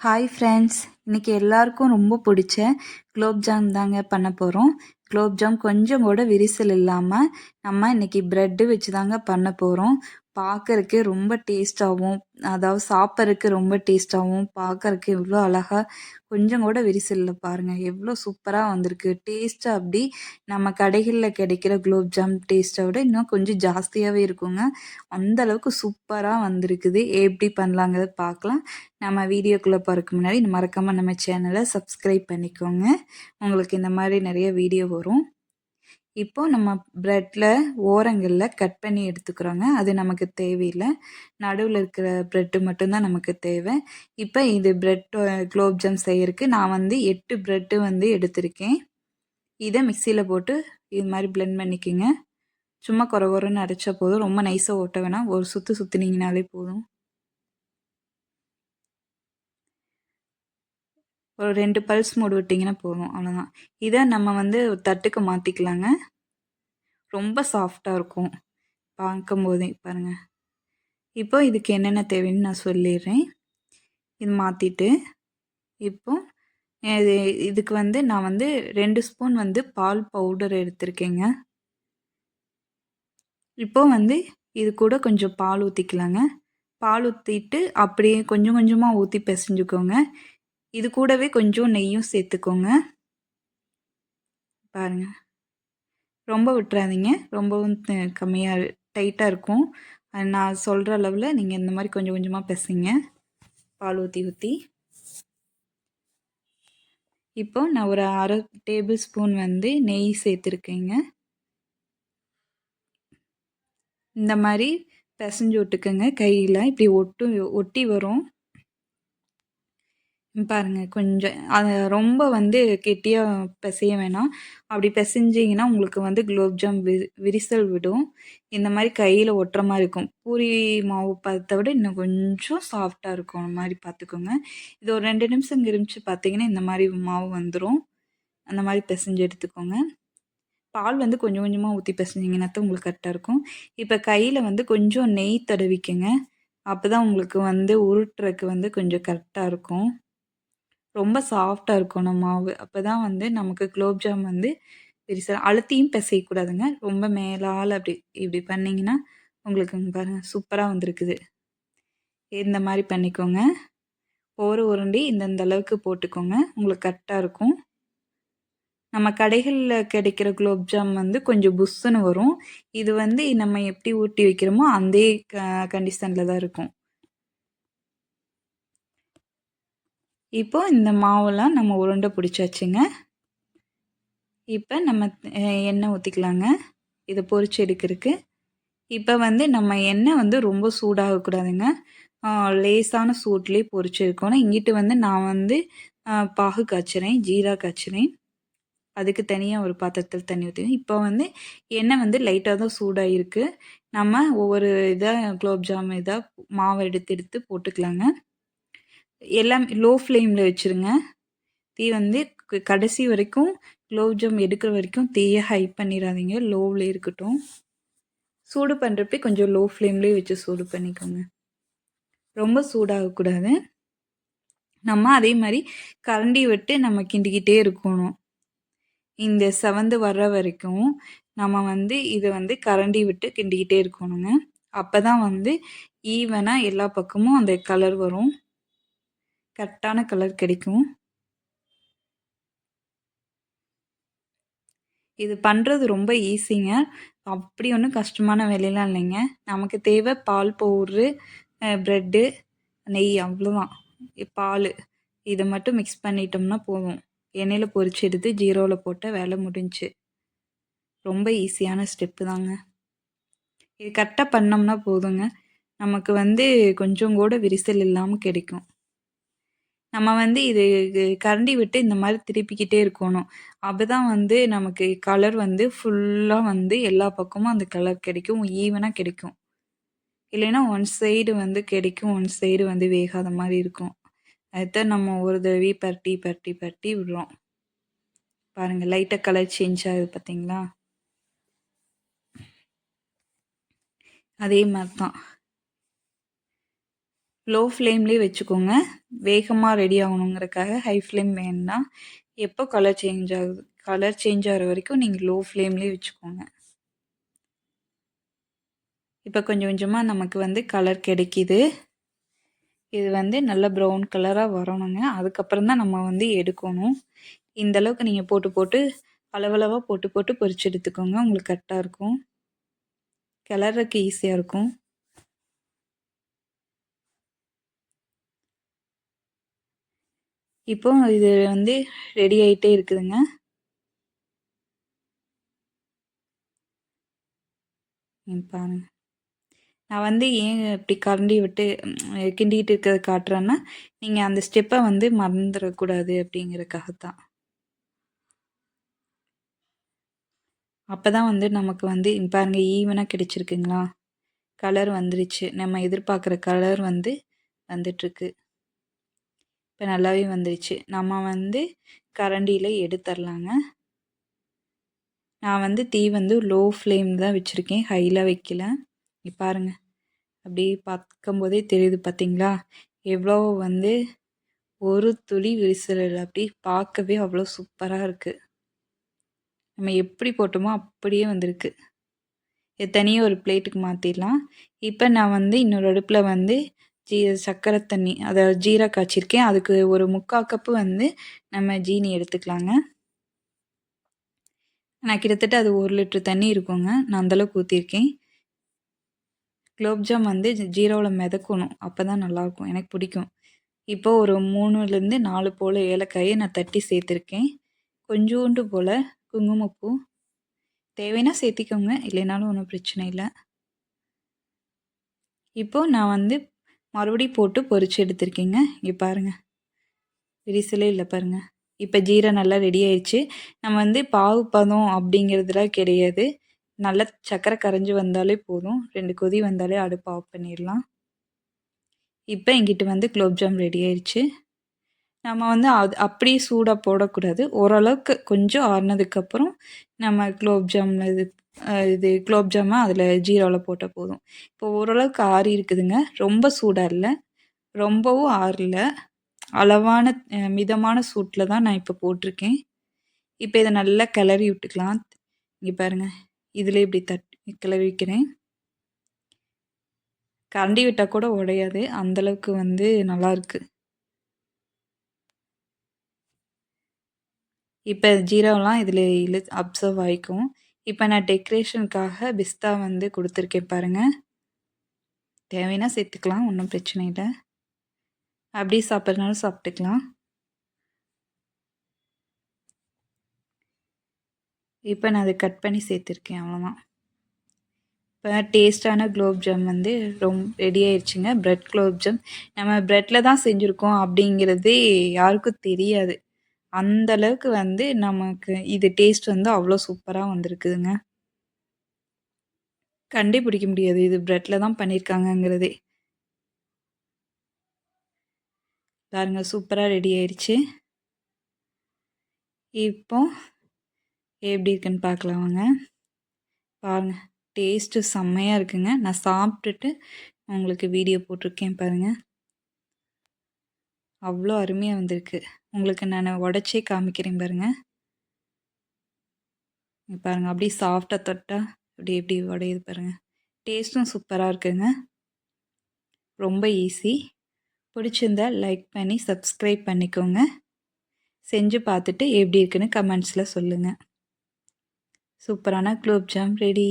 Hi friends இன்றைக்கி எல்லாருக்கும் ரொம்ப பிடிச்ச குலோப்ஜாம் தாங்க பண்ண போகிறோம் குலோப்ஜாம் கொஞ்சம் கூட விரிசல் இல்லாமல் நம்ம இன்றைக்கி ப்ரெட்டு வச்சு தாங்க பண்ண போகிறோம் பார்க்கறக்கு ரொம்ப டேஸ்ட்டாகவும் அதாவது சாப்பிட்றதுக்கு ரொம்ப டேஸ்ட்டாகவும் பார்க்கறக்கு எவ்வளோ அழகாக கொஞ்சம் கூட விரிசலில் பாருங்கள் எவ்வளோ சூப்பராக வந்திருக்கு. டேஸ்ட்டாக அப்படி நம்ம கடைகளில் கிடைக்கிற குலோப்ஜாம் டேஸ்ட்டை விட இன்னும் கொஞ்சம் ஜாஸ்தியாகவே இருக்குங்க. அந்த அளவுக்கு சூப்பராக வந்திருக்குது. எப்படி பண்ணலாங்கிறத பார்க்கலாம் நம்ம வீடியோக்குள்ளே போகிறதுக்கு முன்னாடி மறக்காமல் நம்ம சேனலை சப்ஸ்கிரைப் பண்ணிக்கோங்க. உங்களுக்கு இந்த மாதிரி நிறைய வீடியோ வரும். இப்போ நம்ம ப்ரெட்டில் ஓரங்களில் கட் பண்ணி எடுத்துக்கிறோங்க. அது நமக்கு தேவையில்லை. நடுவில் இருக்கிற ப்ரெட்டு மட்டும்தான் நமக்கு தேவை. இப்போ இது ப்ரெட் குலோப்ஜாம் செய்யறதுக்கு நான் வந்து எட்டு ப்ரெட்டு வந்து எடுத்திருக்கேன். இதை மிக்சியில் போட்டு இது மாதிரி பிளெண்ட் பண்ணிக்கோங்க. சும்மா குறை குறைன்னு அரைச்சா போதும். ரொம்ப நைஸாக ஓட்ட வேணாம். ஒரு சுற்று சுற்றினீங்கனாலே போதும். ஒரு ரெண்டு பல்ஸ் மூடு விட்டிங்கன்னா போதும். அவ்வளோதான் இதை நம்ம வந்து தட்டுக்கு மாற்றிக்கலாங்க ரொம்ப சாஃப்டாக இருக்கும். பார்க்கும் போதே பாருங்கள் இப்போ இதுக்கு என்னென்ன தேவைன்னு நான் சொல்லிடுறேன். இது மாற்றிட்டு இப்போ இது இதுக்கு வந்து நான் வந்து ரெண்டு ஸ்பூன் வந்து பால் பவுடர் எடுத்திருக்கேங்க. இப்போ வந்து இது கூட கொஞ்சம் பால் ஊற்றிக்கலாங்க பால் ஊற்றிட்டு அப்படியே கொஞ்சம் கொஞ்சமாக ஊற்றி பிசைஞ்சுக்கோங்க. இது கூடவே கொஞ்சம் நெய்யும் சேர்த்துக்கோங்க. பாருங்கள் ரொம்ப விட்டுறாதீங்க. ரொம்பவும் கம்மியாக டைட்டாக இருக்கும். நான் சொல்கிற அளவில் நீங்கள் இந்த மாதிரி கொஞ்சம் கொஞ்சமாக பிசைங்க. பால் ஊற்றி ஊற்றி இப்போ நான் ஒரு அரை டேபிள் ஸ்பூன் வந்து நெய் சேர்த்துருக்கேங்க. இந்த மாதிரி பிசைஞ்சு விட்டுக்கோங்க. கையில். இப்படி ஒட்டு ஒட்டி வரும். பாருங்க கொஞ்சம் அதை ரொம்ப வந்து கெட்டியாக பிசைய வேணாம். அப்படி பிசைஞ்சிங்கன்னா உங்களுக்கு வந்து குலோப்ஜாம் வி விரிசல் விடும். இந்த மாதிரி கையில் ஒட்டுற மாதிரி இருக்கும். பூரி மாவு பதத்தை விட இன்னும் கொஞ்சம் சாஃப்டாக இருக்கும். அந்த மாதிரி பார்த்துக்கோங்க. இது ஒரு ரெண்டு நிமிஷம் கிரிமிச்சு பார்த்தீங்கன்னா இந்த மாதிரி மாவு வந்துடும் அந்த மாதிரி பிசைஞ்சு எடுத்துக்கோங்க. பால் வந்து கொஞ்சம் கொஞ்சமாக ஊற்றி பிசைஞ்சிங்கன்னா தான் உங்களுக்கு கரெக்டாக இருக்கும். இப்போ கையில் வந்து கொஞ்சம் நெய் தடவிக்கங்க. அப்போ தான் உங்களுக்கு வந்து உருட்டுறக்கு வந்து கொஞ்சம் கரெக்டாக இருக்கும். ரொம்ப சாஃப்டாக இருக்கணும் மாவு. அப்போ தான் வந்து நமக்கு குலோப்ஜாம் வந்து பெருசாக அழுத்தியும் பிசையக்கூடாதுங்க. ரொம்ப மேலால் அப்படி இப்படி பண்ணிங்கன்னா உங்களுக்கு பாருங்கள் சூப்பராக வந்திருக்குது. இந்த மாதிரி பண்ணிக்கோங்க. ஒரு உருண்டி இந்தந்த அளவுக்கு போட்டுக்கோங்க. உங்களுக்கு கரெக்டாக இருக்கும். நம்ம கடைகளில் கிடைக்கிற குலோப்ஜாம் வந்து கொஞ்சம் புஷ்ஷுன்னு வரும். இது வந்து நம்ம எப்படி ஊட்டி வைக்கிறோமோ அந்த க கண்டிஷனில் தான் இருக்கும். இப்போ இந்த மாவெல்லாம் நம்ம உருண்டை பிடிச்சாச்சுங்க. இப்போ நம்ம எண்ணெய் ஊற்றிக்கலாங்க இதை பொறிச்சு எடுக்கிறதுக்கு. இப்போ வந்து நம்ம எண்ணெய் வந்து ரொம்ப சூடாகக்கூடாதுங்க. லேசான சூட்லேயே பொறிச்சிருக்கணும் இங்கிட்டு வந்து நான் வந்து பாகு காய்ச்சுறேன் ஜீரா காய்ச்சுறேன். அதுக்கு தனியாக ஒரு பாத்திரத்தில் தண்ணி ஊற்றி இப்போ வந்து எண்ணெய் வந்து லைட்டாக தான் சூடாக இருக்குது நம்ம ஒவ்வொரு இதாக குலோப்ஜாம் இதாக மாவை எடுத்து எடுத்து போட்டுக்கலாங்க. எல்லாம் லோ ஃப்ளேமில் வச்சுருங்க. தீ வந்து கடைசி வரைக்கும் குலோப்ஜாம் எடுக்கிற வரைக்கும் தீயை ஹை பண்ணிடாதீங்க. லோவில் இருக்கட்டும். சூடு பண்ணுறப்ப கொஞ்சம் லோ ஃப்ளேம்லேயே வச்சு சூடு பண்ணிக்கோங்க. ரொம்ப சூடாகக்கூடாது. நம்ம அதே மாதிரி கரண்டி விட்டு நம்ம கிண்டிக்கிட்டே இருக்கணும். இந்த செவந்து வர்ற வரைக்கும் நம்ம வந்து இதை வந்து கரண்டி விட்டு கிண்டிக்கிட்டே இருக்கணுங்க. அப்போ தான் வந்து ஈவனாக எல்லா பக்கமும் அந்த கலர் வரும். கரெக்டான கலர் கிடைக்கும். இது பண்ணுறது ரொம்ப ஈஸிங்க. அப்படி ஒன்றும் கஷ்டமான வேலையெல்லாம் இல்லைங்க. நமக்கு தேவை பால் பவுட்ரு ப்ரெட்டு நெய் அவ்வளோதான் பால். இதை மட்டும் மிக்ஸ் பண்ணிட்டோம்னா போதும். எண்ணெயில் பொரிச்சு எடுத்து ஜீரோவில் போட்ட வேலை முடிஞ்சு. ரொம்ப ஈஸியான ஸ்டெப்பு தாங்க. இது கரெக்டாக பண்ணோம்னா போதுங்க. நமக்கு வந்து கொஞ்சம் கூட விரிசல் இல்லாமல் கிடைக்கும். நம்ம வந்து இது கரண்டி விட்டு இந்த மாதிரி திருப்பிக்கிட்டே இருக்கணும். அப்போ தான் வந்து நமக்கு கலர் வந்து ஃபுல்லாக வந்து எல்லா பக்கமும் அந்த கலர் கிடைக்கும். ஈவனாக கிடைக்கும். இல்லைன்னா ஒன் சைடு வந்து கிடைக்கும். ஒன் சைடு வந்து வேகாத மாதிரி இருக்கும். அதுதான் நம்ம ஒரு தடவை பரட்டி பரட்டி பரட்டி விடுறோம். பாருங்கள் லைட்டாக கலர் சேஞ்ச் ஆகுது பார்த்தீங்களா? அதே மாதிரி தான் லோ ஃப்ளேம்லேயே வச்சுக்கோங்க. வேகமாக ரெடி ஆகணுங்கிறக்காக ஹை ஃப்ளேம் வேணும்னா எப்போ கலர் சேஞ்ச் ஆகுது கலர் சேஞ்ச் ஆகிற வரைக்கும் நீங்கள் லோ ஃப்ளேம்லேயே வச்சுக்கோங்க. இப்போ கொஞ்சம் கொஞ்சமாக நமக்கு வந்து கலர் கிடைக்கிது. இது வந்து நல்ல ப்ரௌன் கலராக வரணுங்க. அதுக்கப்புறம் தான் நம்ம வந்து எடுக்கணும். இந்த அளவுக்கு நீங்கள் போட்டு போட்டு அளவளவாக போட்டு போட்டு பொறிச்சு எடுத்துக்கோங்க. உங்களுக்கு கரெக்டாக இருக்கும். கிளறக்கு ஈஸியாக இருக்கும். இப்போ இது வந்து ரெடி ஆகிட்டே இருக்குதுங்க. பாருங்க. நான் வந்து ஏன் இப்படி கரண்டி விட்டு கிண்டிக்கிட்டு இருக்கிறத காட்டுறேன்னா நீங்கள் அந்த ஸ்டெப்பை வந்து மறந்துடக்கூடாது அப்படிங்கிறக்காக தான் அப்போ தான் வந்து நமக்கு வந்து பாருங்கள் ஈவனாக கிடைச்சிருக்குங்களா? கலர் வந்துருச்சு. நம்ம எதிர்பார்க்குற கலர் வந்து வந்துட்டுருக்கு. இப்போ நல்லாவே வந்துடுச்சு நம்ம வந்து கரண்டியில் எடுத்துடலாங்க நான் வந்து தீ வந்து லோ ஃப்ளேம் தான் வச்சுருக்கேன். ஹையில் வைக்கல. நீ பாருங்கள் அப்படியே பார்க்கும்போதே தெரியுது பார்த்தீங்களா எவ்வளோ வந்து ஒரு துளி விரிசல் அப்படி பார்க்கவே அவ்வளோ சூப்பராக இருக்குது நம்ம எப்படி போட்டோமோ அப்படியே வந்திருக்கு. இது தனியாக ஒரு பிளேட்டுக்கு மாற்றிடலாம் இப்போ நான் வந்து இன்னொரு அடுப்பில் வந்து ஜீ சர்க்கரை தண்ணி அதை ஜீரா காய்ச்சிருக்கேன். அதுக்கு ஒரு முக்கால் கப்பு வந்து நம்ம ஜீனி எடுத்துக்கலாங்க. நான் கிட்டத்தட்ட அது ஒரு லிட்ரு தண்ணி இருக்குங்க. நான் அந்தளவுக்கு ஊற்றிருக்கேன் குலோப்ஜாம் வந்து ஜீரோவில் மிதக்கணும். அப்போ தான் நல்லாயிருக்கும் எனக்கு பிடிக்கும். இப்போ ஒரு மூணுலேருந்து நாலு போல் ஏலக்காயை நான் தட்டி சேர்த்துருக்கேன். கொஞ்சோண்டு போல் குங்குமப்பூ. தேவைன்னா சேர்த்திக்கோங்க. இல்லைனாலும் ஒன்றும் பிரச்சனை இல்லை. இப்போது நான் வந்து மறுபடியும் போட்டு பொறிச்சு எடுத்திருக்கீங்க. இங்கே பாருங்கள் விரிசலே இல்லை பாருங்கள் இப்போ ஜீரை நல்லா ரெடி ஆயிடுச்சு. நம்ம வந்து பாவு பதம் அப்படிங்கிறதுலாம் கிடையாது. நல்லா சக்கரை கரைஞ்சி வந்தாலே போதும். ரெண்டு கொதி வந்தாலே அடுப்பு ஆஃப் பண்ணிடலாம். இப்போ எங்கிட்ட வந்து குலோப்ஜாம் ரெடி ஆயிடுச்சு. நம்ம வந்து அது அப்படியே சூடாக போடக்கூடாது. ஓரளவுக்கு கொஞ்சம் ஆறுனதுக்கப்புறம் நம்ம குலோப்ஜாமில் இது இது குலோப்ஜாமை அதில் ஜீராவில் போட்டால் போதும். இப்போ ஓரளவுக்கு ஆறி இருக்குதுங்க. ரொம்ப சூடாக இல்லை. ரொம்பவும் ஆறல. அளவான மிதமான சூட்டில் தான் நான் இப்போ போட்டிருக்கேன். இப்போ இதை நல்லா கிளறி விட்டுக்கலாம். இங்கே பாருங்கள் இதில் இப்படி தட் கிளறிக்கிறேன் கரண்டி விட்டால் கூட உடையாது. அந்தளவுக்கு வந்து நல்லாயிருக்கு இப்போ ஜீரோலாம் இதில் இழு அப்சர்வ் ஆகிக்கும் இப்போ நான் டெக்கரேஷனுக்காக பிஸ்தா வந்து கொடுத்துருக்கேன் பாருங்கள் தேவைன்னா சேர்த்துக்கலாம் ஒன்றும் பிரச்சனை இல்லை. அப்படி சாப்பிட்றதுனாலும் சாப்பிட்டுக்கலாம். இப்போ நான் அதை கட் பண்ணி சேர்த்துருக்கேன் அவ்வளோதான் இப்போ டேஸ்டான குலோப்ஜாம் வந்து ரொம்ப ரெடி ஆயிடுச்சுங்க ப்ரெட் குலோப் ஜாம் நம்ம ப்ரெட்டில் தான் செஞ்சுருக்கோம் அப்படிங்கிறது யாருக்கும் தெரியாது. அந்த அளவுக்கு வந்து நமக்கு இது டேஸ்ட் வந்து அவ்வளோ சூப்பராக வந்திருக்குதுங்க. கண்டுபிடிக்க முடியாது. இது ப்ரெட்டில் தான் பண்ணியிருக்காங்கங்கிறதே பாருங்க சூப்பராக ரெடி ஆயிடுச்சு இப்போ எப்படி இருக்குன்னு பார்க்கலாம் வாங்க. பாருங்கள் டேஸ்ட்டு செம்மையாக இருக்குங்க. நான் சாப்பிட்டுட்டு உங்களுக்கு வீடியோ போட்டிருக்கேன் பாருங்கள் அவ்வளோ அருமையாக வந்திருக்கு. உங்களுக்கு நான் உடச்சே காமிக்கிறேன் பாருங்கள் பாருங்கள் அப்படியே சாஃப்டாக தொட்டால் அப்படி எப்படி உடையுது பாருங்கள் டேஸ்ட்டும் சூப்பராக இருக்குங்க. ரொம்ப ஈஸி பிடிச்சிருந்தா லைக் பண்ணி சப்ஸ்கிரைப் பண்ணிக்கோங்க. செஞ்சு பார்த்துட்டு எப்படி இருக்குன்னு கமெண்ட்ஸில் சொல்லுங்கள் சூப்பரான குலோப் ஜாம் ரெடி